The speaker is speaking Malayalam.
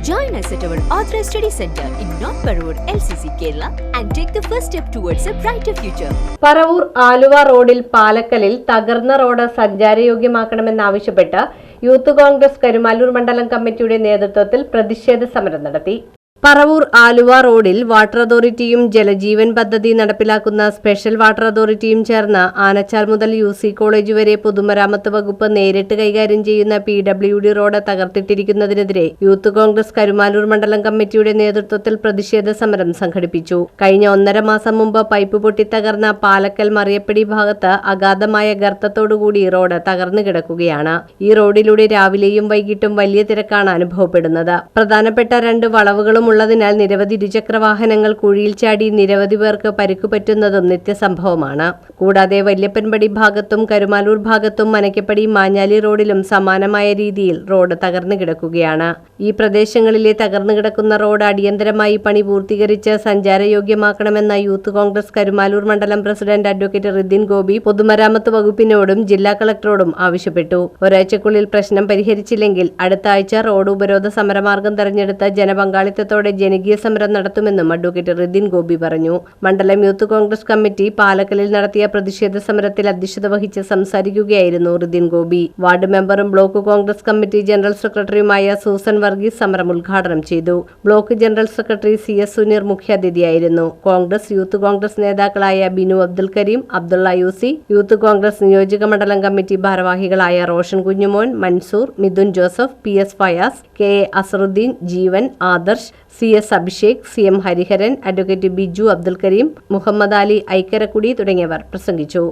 Join us at our authorized study center in North Parur, LCC, Kerala, and take the first step towards a brighter future. Paravur Aluva റോഡിൽ പാലക്കലിൽ തകർന്ന റോഡ് സഞ്ചാരയോഗ്യമാക്കണമെന്നാവശ്യപ്പെട്ട് യൂത്ത് കോൺഗ്രസ് കരുമാലൂർ മണ്ഡലം കമ്മിറ്റിയുടെ നേതൃത്വത്തിൽ പ്രതിഷേധ സമരം നടത്തി പറവൂർ ആലുവ റോഡിൽ വാട്ടർ അതോറിറ്റിയും ജലജീവൻ പദ്ധതി നടപ്പിലാക്കുന്ന സ്പെഷ്യൽ വാട്ടർ അതോറിറ്റിയും ചേർന്ന് ആനച്ചാൽ മുതൽ യു സി കോളേജ് വരെ പൊതുമരാമത്ത് വകുപ്പ് നേരിട്ട് കൈകാര്യം ചെയ്യുന്ന പി ഡബ്ല്യു ഡി റോഡ് തകർത്തിട്ടിരിക്കുന്നതിനെതിരെ യൂത്ത് കോൺഗ്രസ് കരുമാലൂർ മണ്ഡലം കമ്മിറ്റിയുടെ നേതൃത്വത്തിൽ പ്രതിഷേധ സമരം സംഘടിപ്പിച്ചു. കഴിഞ്ഞ ഒന്നര മാസം മുമ്പ് പൈപ്പ് പൊട്ടി തകർന്ന പാലക്കൽ മറിയപ്പടി ഭാഗത്ത് അഗാധമായ ഗർത്തത്തോടുകൂടി റോഡ് തകർന്നു കിടക്കുകയാണ്. ഈ റോഡിലൂടെ രാവിലെയും വൈകിട്ടും വലിയ തിരക്കാണ് അനുഭവപ്പെടുന്നത്. പ്രധാനപ്പെട്ട രണ്ട് വളവുകളും ഉള്ളതിനാൽ നിരവധി ഇരുചക്ര വാഹനങ്ങൾ കുഴിയിൽ ചാടി നിരവധി പേർക്ക് പരിക്കു പറ്റുന്നതും നിത്യസംഭവമാണ്. കൂടാതെ വല്യപ്പൻപടി ഭാഗത്തും കരുമാലൂർ ഭാഗത്തും മനക്കപ്പടി മാഞ്ഞാലി റോഡിലും സമാനമായ രീതിയിൽ റോഡ് തകർന്നു കിടക്കുകയാണ്. ഈ പ്രദേശങ്ങളിലെ തകർന്നു കിടക്കുന്ന റോഡ് അടിയന്തരമായി പണി പൂർത്തീകരിച്ച് സഞ്ചാരയോഗ്യമാക്കണമെന്ന യൂത്ത് കോൺഗ്രസ് കരുമാലൂർ മണ്ഡലം പ്രസിഡന്റ് അഡ്വക്കേറ്റ് റിദ്ദിൻ ഗോപി പൊതുമരാമത്ത് വകുപ്പിനോടും ജില്ലാ കളക്ടറോടും ആവശ്യപ്പെട്ടു. ഒരാഴ്ചക്കുള്ളിൽ പ്രശ്നം പരിഹരിച്ചില്ലെങ്കിൽ അടുത്ത ആഴ്ച റോഡ് ഉപരോധ സമരമാർഗം തെരഞ്ഞെടുത്ത ജനപങ്കാളിത്തത്തോടെ ജനകീയ സമരം നടത്തുമെന്നും അഡ്വക്കേറ്റ് റിദിൻ ഗോപി പറഞ്ഞു. മണ്ഡലം യൂത്ത് കോൺഗ്രസ് കമ്മിറ്റി പാലക്കലിൽ നടത്തിയ പ്രതിഷേധ സമരത്തിൽ അധ്യക്ഷത വഹിച്ച് സംസാരിക്കുകയായിരുന്നു റിദിൻ ഗോപി. വാർഡ് മെമ്പറും ബ്ലോക്ക് കോൺഗ്രസ് കമ്മിറ്റി ജനറൽ സെക്രട്ടറിയുമായ സൂസൻ വർഗീസ് സമരം ഉദ്ഘാടനം ചെയ്തു. Block general secretary C S Suneer മുഖ്യാതിഥിയായിരുന്നു. Congress youth Congress നേതാക്കളായ ബിനു അബ്ദുൽ കരീം അബ്ദുള്ള യൂസി യൂത്ത് കോൺഗ്രസ് നിയോജക മണ്ഡലം കമ്മിറ്റി ഭാരവാഹികളായ Roshan Kunjumon Mansoor Mithun Joseph P S Fayas K A Azharuddin Jeevan Adarsh C S Abhishek C M Hariharan advocate Biju Abdul Kareem Muhammad Ali Aikkarakudy തുടങ്ങിയവർ പ്രസംഗിച്ചു.